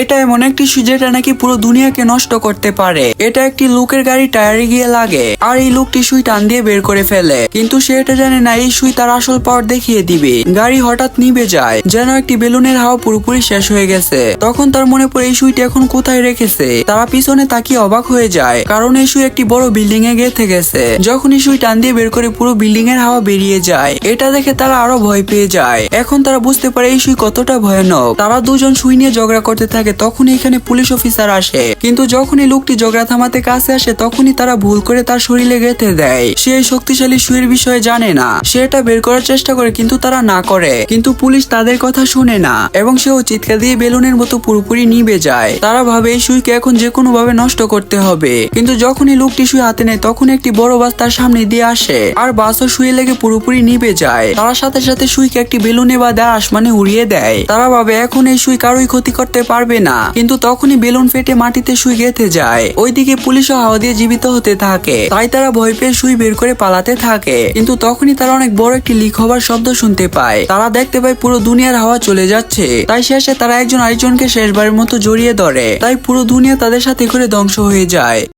এটা এমন একটি সুই যেটা নাকি পুরো দুনিয়াকে নষ্ট করতে পারে। এটা একটি লোকের গাড়ি টায়ারে গিয়ে লাগে, আর এই লোকটি সুই টান দিয়ে বের করে ফেলে। কিন্তু সে এটা জানে না, এই সুই তার আসল পাওয়ার দেখিয়ে দিবে। গাড়ি হঠাৎ নিভে যায়, যেন একটি বেলুনের হাওয়া পুরোপুরি শেষ হয়ে গেছে। তখন তার মনে পড়ে এই সুইটি এখন কোথায় রেখেছে। তারা পিছনে তাকিয়ে অবাক হয়ে যায়, কারণ এই সুই একটি বড় বিল্ডিং এ গেথে গেছে। যখন এই সুই টান দিয়ে বের করে পুরো বিল্ডিং এর হাওয়া বেরিয়ে যায়, এটা দেখে তারা আরও ভয় পেয়ে যায়। এখন তারা বুঝতে পারে এই সুই কতটা ভয়ানক। তারা দুজন সুই নিয়ে ঝগড়া করতে থাকে। তখন এখানে পুলিশ অফিসার আসে। কিন্তু যখন এই লোকটি ঝগড়া থামাতে কাছে আসে, তখনই তারা ভুল করে তার শরীরে গেঁথে দেয়। সে এই শক্তিশালী সুইয়ের বিষয়ে জানে না। সে এটা বের করার চেষ্টা করে, কিন্তু তারা না করে। কিন্তু পুলিশ তাদের কথা শুনে না, এবং সেও চিৎকার দিয়ে বেলুনের মতো পুরোপুরি নিভে যায়। তারা ভাবে এই সুইকে এখন যে কোনো ভাবে নষ্ট করতে হবে। কিন্তু যখনই লোকটি সুই হাতে নেয় তখন একটি বড় বাস তার সামনে দিয়ে আসে। আর বাসও শুয়ে লেগে পুরোপুরি নিভে যায়। তার সাথে সাথে সুইকে একটি বেলুনে বাঁধা আসমানে উড়িয়ে দেয়। তারা ভাবে এখন এই সুই কারোই ক্ষতি করতে পারবে না। কিন্তু তখনই বেলুন ফেটে মাটিতে শুয়ে গেঁথে যায়। ওইদিকে পুলিশও হাওয়া দিয়ে জীবিত হতে থাকে। তাই তারা ভয় পেয়ে শুই বের করে পালাতে থাকে। কিন্তু তখনই তারা অনেক বড় একটি লিক হবার শব্দ শুনতে পায়। তারা দেখতে পায় পুরো দুনিয়ার হাওয়া চলে যাচ্ছে। তাই শেষে তারা একজন আরেকজনকে শেষবারের মতো জড়িয়ে ধরে। তাই পুরো দুনিয়া তাদের সাথে করে ধ্বংস হয়ে যায়।